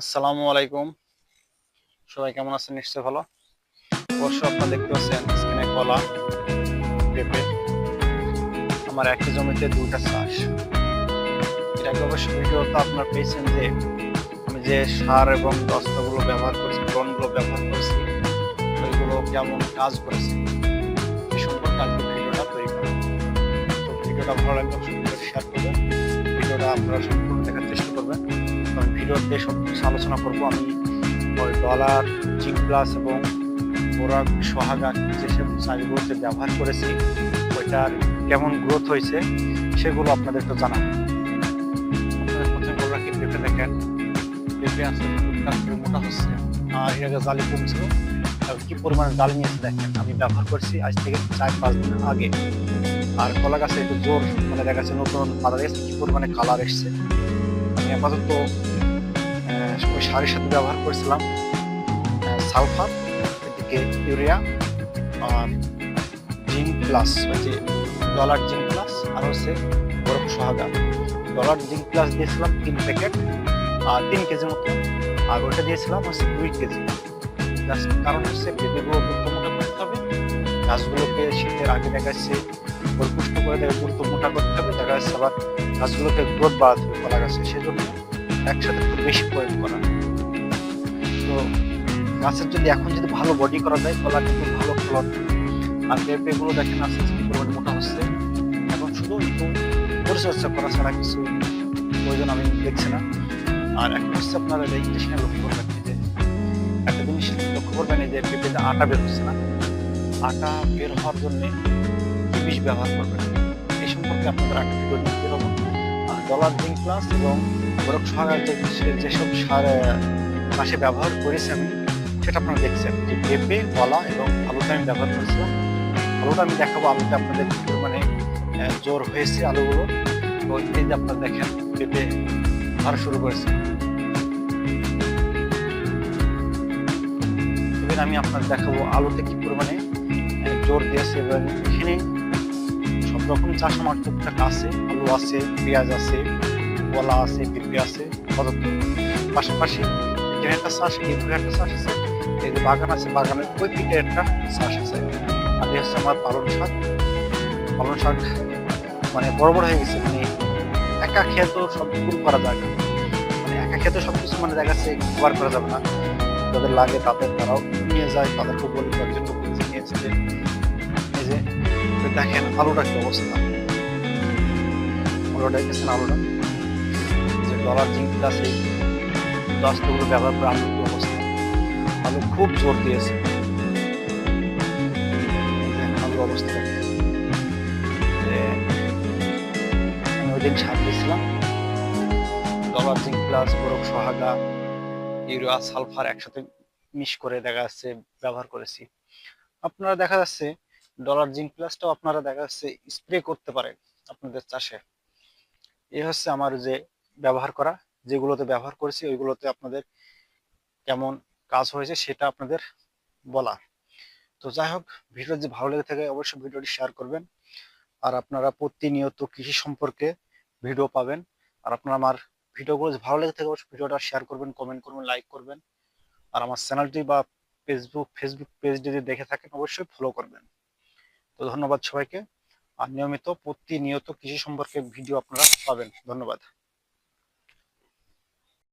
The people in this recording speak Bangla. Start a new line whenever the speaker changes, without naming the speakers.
আসসালামু আলাইকুম। সবাই কেমন আছেন? নিশ্চয় ভালো। অবশ্য আপনারা দেখতে পাচ্ছেন স্ক্রিনে কলা, পেঁপে, আমার একই জমিতে দুইটা চাষ। এটাকে অবশ্য ভিডিওতে আপনার পেয়েছেন যে আমি যে সার এবং দস্তাগুলো ব্যবহার করেছি, ড্রোনগুলো ব্যবহার করেছি, ওইগুলো কেমন কাজ করেছে, এই সম্পর্কে আজকে ভিডিওটা তৈরি করা। তো ভিডিওটা ভালো লাগলে শেয়ার করবেন। ভিডিওটা আপনারা ভিডিওতে সব আলোচনা করব আমি। ওই ডলার জিঙ্ক প্লাস এবং বোরাক সোহাগা যেসব সাইজগুলোতে ব্যবহার করেছি, ওইটার কেমন গ্রোথ হয়েছে, সেগুলো আপনাদের তো জানাব। আপনাদের দেখেন। পেঁপে হচ্ছে। আর এর আগে জালি কমছিল। কি পরিমাণে জালি নিয়েছে দেখেন, আমি ব্যবহার করছি আজ থেকে চার পাঁচ দিন আগে। আর কলা গাছে একটু জোর মানে দেখা যাচ্ছে নতুন পাতা গেছে কি পরিমাণে কালার এসছে। আমি আপাতত সারের সাথে ব্যবহার করেছিলাম সালফার, এদিকে ইউরিয়া আর জিঙ্ক প্লাস যে ডলার জিঙ্ক প্লাস আর হচ্ছে বরফ সোহাগা ডলার জিঙ্ক প্লাস দিয়েছিলাম তিন প্যাকেট, আর তিন কেজি মতো। আর ওইটা দিয়েছিলাম হচ্ছে দুই কেজি। কারণ হচ্ছে পেঁপেগুলো গুরুত্ব মোটা করতে হবে, গাছগুলোকে শীতের আগে দেখা যাচ্ছে পরিপুষ্ট করে দেবে গুরুত্ব মোটা করতে হবে, দেখা যাচ্ছে আবার গাছগুলোকে গ্রোথ বাড়াতে হবে কলা গাছে, সেজন্য একসাথে একটু বেশি প্রয়োগ করা। তো গাছের যদি এখন যদি ভালো বডি করা যায় কলা কিন্তু ভালো ফলন আর পেঁপেগুলো দেখেন আস্তে আস্তে পরিমাণে মোটা হচ্ছে। এখন শুধু একটু পরিচর্যা করা ছাড়া কিছু প্রয়োজন আমি দেখছি না। আর এখন হচ্ছে আপনারা এই লক্ষ্য করবেন যে একটা জিনিস লক্ষ্য করবেন যে পেঁপেতে আটা বের হচ্ছে না। আটা বের হওয়ার জন্য বিষ ব্যবহার করবেন। এই সম্পর্কে আপনাদের আটা ভিডিও নিতে হবে। আর ডলার জিঙ্ক প্লাস এবং সহায়ক যে যেসব সার মাসে ব্যবহার করেছি আমি, সেটা আপনারা দেখছেন। যে পেঁপে, কলা এবং আলুটা আমি ব্যবহার করেছিলাম। আলুটা আমি দেখাবো, আলুটা আপনাদের পরিমাণে জোর হয়েছে আলুগুলো। তো এই যে আপনারা দেখেন, পেঁপে ধরা শুরু করেছে। এবার আমি আপনাদের দেখাবো আলুতে কি পরিমাণে জোর দিয়েছে। এবং এখানে সব রকম চাষ আমার টুকটাক আছে। আলু আছে, পেঁয়াজ আছে, কলা আছে, পেঁপে আছে পাশাপাশি এখানে একটা চাষ এইভাবে একটা চাষ আছে এই যে বাগান আছে বাগানের ওই পিঠে একটা চাষ আছে আর হচ্ছে আমার পালন শাক পালন শাক মানে বড় বড় হয়ে গেছে মানে একা খেয়ে তো সব ফুল করা যায় মানে একা খেয়ে তো সবকিছু মানে দেখা যাচ্ছে কভার করা যাবে না। যাদের লাগে তাদের তারাও নিয়ে যায় তাদেরকে বলি কয়েকজন লোক নিয়ে নিয়েছে যে এই যে দেখেন আলুটা কি অবস্থা। আলুটা দেখেছেন আলুটা? যে ডলার জিঙ্ক প্লাস এই দশটাগুলো ব্যবহার করে আলুর কি অবস্থা। আলু খুব জোর দিয়েছে। যে অবস্থা। আমি ওই দিন ডলার জিঙ্ক প্লাস বরফ সোহাগা ইউরিয়া, সালফার একসাথে মিশ করে দেখা যাচ্ছে ব্যবহার করেছি। আপনারা দেখা যাচ্ছে ডলার জিঙ্ক প্লাসটাও আপনারা দেখা যাচ্ছে স্প্রে করতে পারেন আপনাদের চাষে। এই হচ্ছে আমার যে ব্যবহার করা যেগুলোতে ব্যবহার করেছি, ওইগুলোতে আপনাদের কেমন কাজ হয়েছে সেটা আপনাদের বলা। তো যাই হোক ভিডিও যদি ভালো লেগে থাকে অবশ্যই ভিডিওটি শেয়ার করবেন। আর আপনারা প্রতিনিয়ত কৃষি সম্পর্কে ভিডিও পাবেন। আর আপনারা আমার ভিডিওগুলো যদি ভালো লেগে থাকে অবশ্যই ভিডিওটা শেয়ার করবেন কমেন্ট করবেন লাইক করবেন। আর আমার চ্যানেলটি বা ফেসবুক ফেসবুক পেজ যদি দেখে থাকেন অবশ্যই ফলো করবেন। তো ধন্যবাদ সবাইকে। আর নিয়মিত প্রতিনিয়ত কৃষি সম্পর্কে ভিডিও আপনারা পাবেন। ধন্যবাদ।